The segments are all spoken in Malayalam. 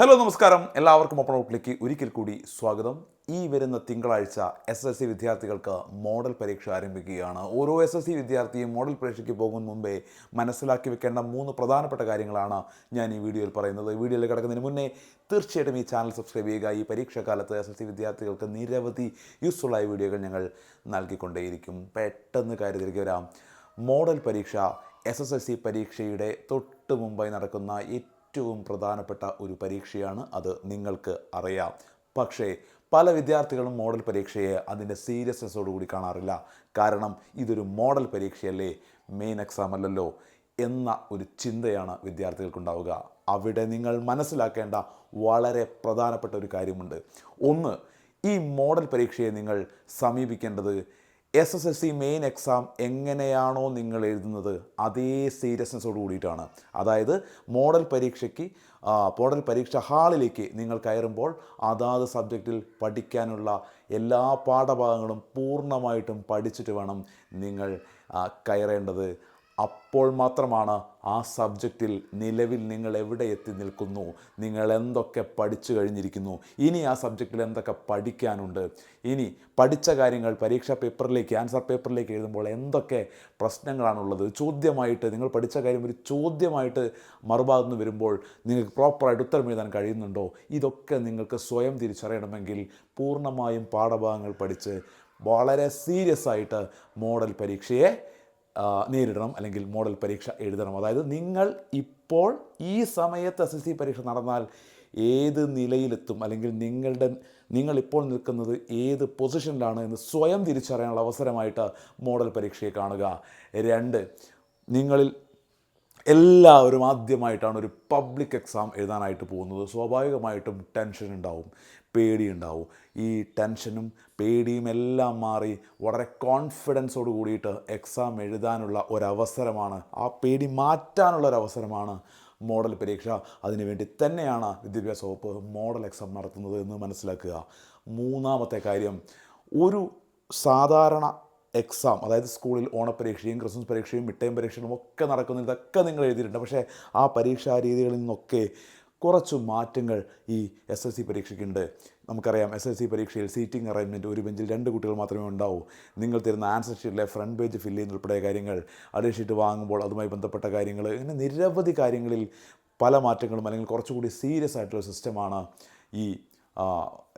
ഹലോ നമസ്കാരം. എല്ലാവർക്കും ഒപ്പം ഔട്ടിലേക്ക് ഒരിക്കൽ കൂടി സ്വാഗതം. ഈ വരുന്ന തിങ്കളാഴ്ച എസ് എസ് സി വിദ്യാർത്ഥികൾക്ക് മോഡൽ പരീക്ഷ ആരംഭിക്കുകയാണ്. ഓരോ എസ് എസ് സി വിദ്യാർത്ഥിയും മോഡൽ പരീക്ഷയ്ക്ക് പോകുന്ന മുമ്പേ മനസ്സിലാക്കി വെക്കേണ്ട മൂന്ന് പ്രധാനപ്പെട്ട കാര്യങ്ങളാണ് ഞാൻ ഈ വീഡിയോയിൽ പറയുന്നത്. വീഡിയോയിൽ കിടക്കുന്നതിന് മുന്നേ തീർച്ചയായിട്ടും ഈ ചാനൽ സബ്സ്ക്രൈബ് ചെയ്യുക. ഈ പരീക്ഷാകാലത്ത് എസ് എസ് സി വിദ്യാർത്ഥികൾക്ക് നിരവധി യൂസ്ഫുള്ളായ വീഡിയോകൾ ഞങ്ങൾ നൽകിക്കൊണ്ടേയിരിക്കും. പെട്ടെന്ന് കാര്യത്തിലേക്ക് വരാം. മോഡൽ പരീക്ഷ എസ് എസ് എൽ സി പരീക്ഷയുടെ തൊട്ട് മുമ്പായി നടക്കുന്ന ഏറ്റവും പ്രധാനപ്പെട്ട ഒരു പരീക്ഷയാണ് അത് നിങ്ങൾക്ക് അറിയാം. പക്ഷേ പല വിദ്യാർത്ഥികളും മോഡൽ പരീക്ഷയെ അതിന്റെ സീരിയസ്നെസ്സോടുകൂടി കാണാറില്ല. കാരണം ഇതൊരു മോഡൽ പരീക്ഷയല്ലേ മെയിൻ എക്സാം അല്ലല്ലോ എന്ന ഒരു ചിന്തയാണ് വിദ്യാർത്ഥികൾക്കുണ്ടാവുക. അവിടെ നിങ്ങൾ മനസ്സിലാക്കേണ്ട വളരെ പ്രധാനപ്പെട്ട ഒരു കാര്യമുണ്ട്. ഒന്ന് ഈ മോഡൽ പരീക്ഷയെ നിങ്ങൾ സമീപിക്കേണ്ടത് S S L C main exam എങ്ങനെയാണോ നിങ്ങൾ എഴുതുന്നത് അതേ സീരിയസ്നെസ്സോട് കൂടിയിട്ടാണ്. അതായത് മോഡൽ പരീക്ഷയ്ക്ക് മോഡൽ പരീക്ഷ ഹാളിലേക്ക് നിങ്ങൾ കയറുമ്പോൾ അതാത് സബ്ജക്റ്റിൽ പഠിക്കാനുള്ള എല്ലാ പാഠഭാഗങ്ങളും പൂർണമായിട്ടും പഠിച്ചിട്ട് വേണം നിങ്ങൾ കയറേണ്ടത്. അപ്പോൾ മാത്രമാണ് ആ സബ്ജക്റ്റിൽ നിലവിൽ നിങ്ങൾ എവിടെ എത്തി നിൽക്കുന്നു നിങ്ങൾ എന്തൊക്കെ പഠിച്ചു കഴിഞ്ഞിരിക്കുന്നു ഇനി ആ സബ്ജക്റ്റിൽ എന്തൊക്കെ പഠിക്കാനുണ്ട് ഇനി പഠിച്ച കാര്യങ്ങൾ പരീക്ഷാ പേപ്പറിലേക്ക് ആൻസർ പേപ്പറിലേക്ക് എഴുതുമ്പോൾ എന്തൊക്കെ പ്രശ്നങ്ങളാണുള്ളത് ചോദ്യമായിട്ട് നിങ്ങൾ പഠിച്ച കാര്യം ഒരു ചോദ്യമായിട്ട് മറുഭാഗത്ത് വരുമ്പോൾ നിങ്ങൾക്ക് പ്രോപ്പറായിട്ട് ഉത്തരം എഴുതാൻ കഴിയുന്നുണ്ടോ ഇതൊക്കെ നിങ്ങൾക്ക് സ്വയം തിരിച്ചറിയണമെങ്കിൽ പൂർണമായും പാഠഭാഗങ്ങൾ പഠിച്ച് വളരെ സീരിയസ് ആയിട്ട് മോഡൽ പരീക്ഷയെ നേരിടണം അല്ലെങ്കിൽ മോഡൽ പരീക്ഷ എഴുതണം. അതായത് നിങ്ങൾ ഇപ്പോൾ ഈ സമയത്ത് എസ് എസ് സി പരീക്ഷ നടന്നാൽ ഏത് നിലയിലെത്തും അല്ലെങ്കിൽ നിങ്ങളുടെ നിങ്ങളിപ്പോൾ നിൽക്കുന്നത് ഏത് പൊസിഷനിലാണ് എന്ന് സ്വയം തിരിച്ചറിയാനുള്ള അവസരമായിട്ട് മോഡൽ പരീക്ഷയെ കാണുക. രണ്ട് നിങ്ങളിൽ എല്ലാവരും ആദ്യമായിട്ടാണ് ഒരു പബ്ലിക് എക്സാം എഴുതാനായിട്ട് പോകുന്നത്. സ്വാഭാവികമായിട്ടും ടെൻഷൻ ഉണ്ടാവും. പേടി ഉണ്ടാവും ഈ ടെൻഷനും പേടിയും എല്ലാം മാറി വളരെ കോൺഫിഡൻസോട് കൂടിയിട്ട് എക്സാം എഴുതാനുള്ള ഒരവസരമാണ് ആ പേടി മാറ്റാനുള്ള ഒരു അവസരമാണ് മോഡൽ പരീക്ഷ. അതിനുവേണ്ടി തന്നെയാണ് വിദ്യാഭ്യാസ വകുപ്പ് മോഡൽ എക്സാം നടത്തുന്നത് എന്ന് മനസ്സിലാക്കുക. മൂന്നാമത്തെ കാര്യം ഒരു സാധാരണ എക്സാം അതായത് സ്കൂളിൽ ഓണപരീക്ഷയും ക്രിസ്മസ് പരീക്ഷയും മിഡ് ടൈം പരീക്ഷയും ഒക്കെ നടക്കുന്ന ഇതൊക്കെ നിങ്ങൾ എഴുതിയിട്ടുണ്ട്. പക്ഷേ ആ പരീക്ഷാ രീതികളിൽ നിന്നൊക്കെ കുറച്ച് മാറ്റങ്ങൾ ഈ എസ് എസ് സി പരീക്ഷയ്ക്കുണ്ട്. നമുക്കറിയാം എസ് എസ് സി പരീക്ഷയിൽ സീറ്റിംഗ് അറേഞ്ച്മെന്റ് ഒരു ബെഞ്ചിൽ രണ്ട് കുട്ടികൾ മാത്രമേ ഉണ്ടാവൂ. നിങ്ങൾ തരുന്ന ആൻസർ ഷീറ്റിലെ ഫ്രണ്ട് പേജ് ഫില്ല് ചെയ്യുന്ന ഉൾപ്പെടെ കാര്യങ്ങൾ അതേ ഷീറ്റ് വാങ്ങുമ്പോൾ അതുമായി ബന്ധപ്പെട്ട കാര്യങ്ങൾ ഇങ്ങനെ നിരവധി കാര്യങ്ങളിൽ പല മാറ്റങ്ങളും അല്ലെങ്കിൽ കുറച്ചുകൂടി സീരിയസ് ആയിട്ടുള്ള സിസ്റ്റമാണ് ഈ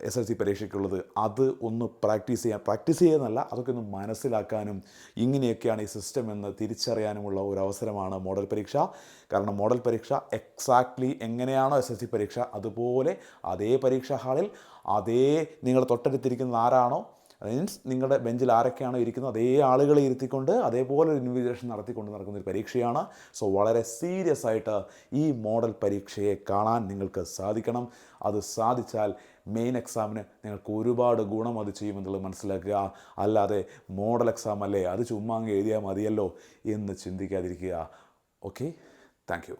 എസ് എൽ സി പരീക്ഷയ്ക്കുള്ളത് അത് ഒന്ന് പ്രാക്ടീസ് ചെയ്യാൻ പ്രാക്ടീസ് ചെയ്യാനല്ല അതൊക്കെ ഒന്ന് മനസ്സിലാക്കാനും ഇങ്ങനെയൊക്കെയാണ് ഈ സിസ്റ്റം എന്ന് തിരിച്ചറിയാനുമുള്ള ഒരു അവസരമാണ് മോഡൽ പരീക്ഷ. കാരണം മോഡൽ പരീക്ഷ എക്സാക്ട്ലി എങ്ങനെയാണോ എസ് സി പരീക്ഷ അതുപോലെ അതേ പരീക്ഷാ ഹാളിൽ അതേ നിങ്ങൾ തൊട്ടടുത്തിരിക്കുന്ന ആരാണോ മീൻസ് നിങ്ങളുടെ ബെഞ്ചിൽ ആരൊക്കെയാണോ ഇരിക്കുന്നത് അതേ ആളുകളെ ഇരുത്തിക്കൊണ്ട് അതേപോലെ ഒരു ഇൻവിറ്റേഷൻ നടത്തിക്കൊണ്ട് നടക്കുന്ന ഒരു പരീക്ഷയാണ്. സോ വളരെ സീരിയസ് ആയിട്ട് ഈ മോഡൽ പരീക്ഷയെ കാണാൻ നിങ്ങൾക്ക് സാധിക്കണം. അത് സാധിച്ചാൽ മെയിൻ എക്സാമിന് നിങ്ങൾക്ക് ഒരുപാട് ഗുണം അത് ചെയ്യുമെന്നുള്ളത് മനസ്സിലാക്കുക. അല്ലാതെ മോഡൽ എക്സാം അല്ലേ? അത് ചുമ്മാ അങ്ങ് എഴുതിയാൽ മതിയല്ലോ എന്ന് ചിന്തിക്കാതിരിക്കുക. Okay thank you